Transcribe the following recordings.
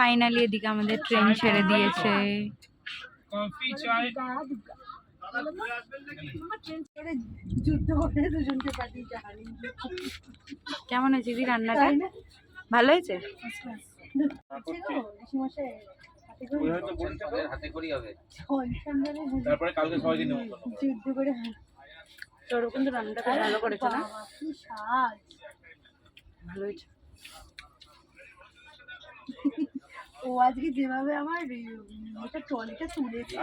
Finally এদিকে আমাদের train ছেড়ে দিয়েছে। কেমন হয়েছে দিদি রান্নাটা? ভালো হয়েছে? হাতে করি হবে তারপরে কালকে সবাই দিন যুদ্ধ করে তোর কিন্তু রান্নাটা করেছ না? ভালো হয়েছে। ও আজকে যেভাবে আমার এটা ট্রলিটা তুলেছে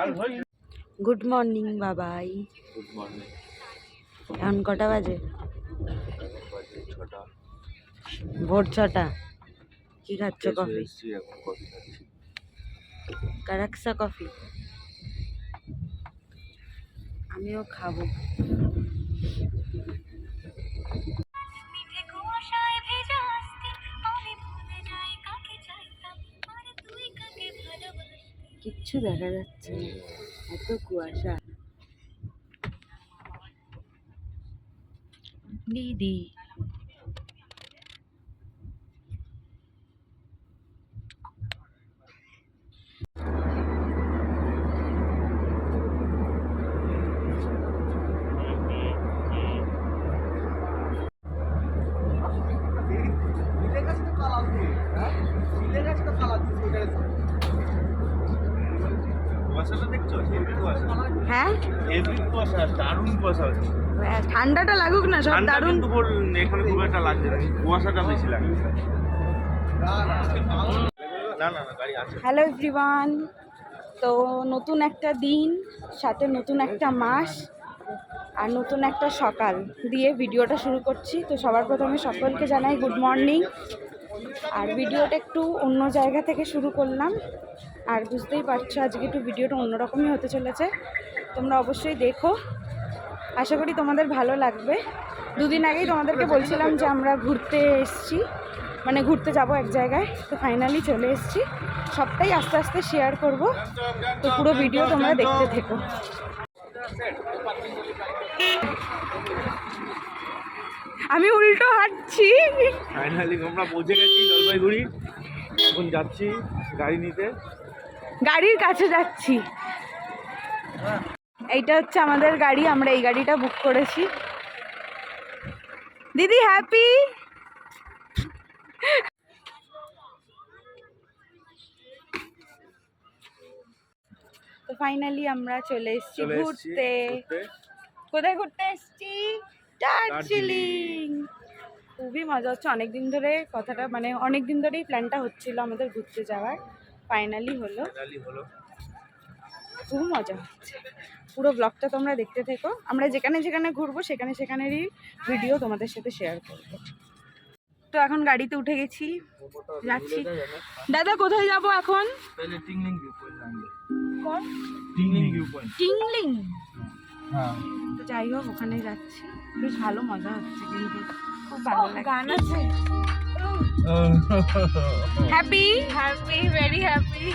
good morning Babai. Good morning এখন কটা বাজে? ভোর ছটা। কি খাচ্ছ কফি? কারাক্সা কফি। আমিও খাব। কিচ্ছু দেখা যাচ্ছে না। এত কুয়াশা। দিদি। হ্যাঁ? আছে ঠান্ডাটা লাগুক না সব দারুণ। এখানে খুব একটা লাগছে না কুয়াশাটা বেশি লাগে হ্যালো এভরিওয়ান তো নতুন একটা দিন সাথে নতুন একটা মাস আর নতুন একটা সকাল দিয়ে ভিডিওটা শুরু করছি। তো সবার প্রথমে সকলকে জানাই গুড মর্নিং আর ভিডিওটা একটু অন্য জায়গা থেকে শুরু করলাম। আর বুঝতেই পারছ আজকে একটু ভিডিওটা অন্যরকমই হতে চলেছে। তোমরা অবশ্যই দেখো। আশা করি তোমাদের ভালো লাগবে। দুদিন আগেই তোমাদেরকে বলছিলাম যে আমরা ঘুরতে এসেছি। মানে ঘুরতে যাব এক জায়গায়। তো ফাইনালি চলে এসেছি। সবটাই আস্তে আস্তে শেয়ার করব। তো পুরো ভিডিও তোমরা দেখতে থেকো। আমি উল্টো হাঁটছি। ফাইনালি আমরা পৌঁছে গেছি জলপাইগুড়ি। এখন যাচ্ছি গাড়ি নিতে। গাড়ির কাছে যাচ্ছি। এইটা হচ্ছে আমাদের গাড়ি আমরা এই গাড়িটা বুক করেছি। দিদি হ্যাপি তো ফাইনালি আমরা চলে এসেছি ঘুরতে। কোথায় ঘুরতে এসেছি? দার্জিলিং। খুবই মজা হচ্ছে। অনেক দিন ধরে কথাটা মানে অনেক দিন ধরেই প্ল্যানটা হচ্ছিল আমাদের ঘুরতে যাওয়ার। ফাইনালি হলো। খুব মজা হচ্ছে পুরো ব্লগটা তোমরা দেখতে থেকো। আমরা যেখানে যেখানে ঘুরবো সেখানে সেখানেরই ভিডিও তোমাদের সাথে শেয়ার করব। তো এখন গাড়িতে উঠে গেছি। যাচ্ছি। দাদা কোথায় যাব এখন? টিংলিং যাই হোক ওখানে যাচ্ছি। বেশ ভালো মজা হচ্ছে কিন্তু। খুব ভালো গান আছে। Happy happy very happy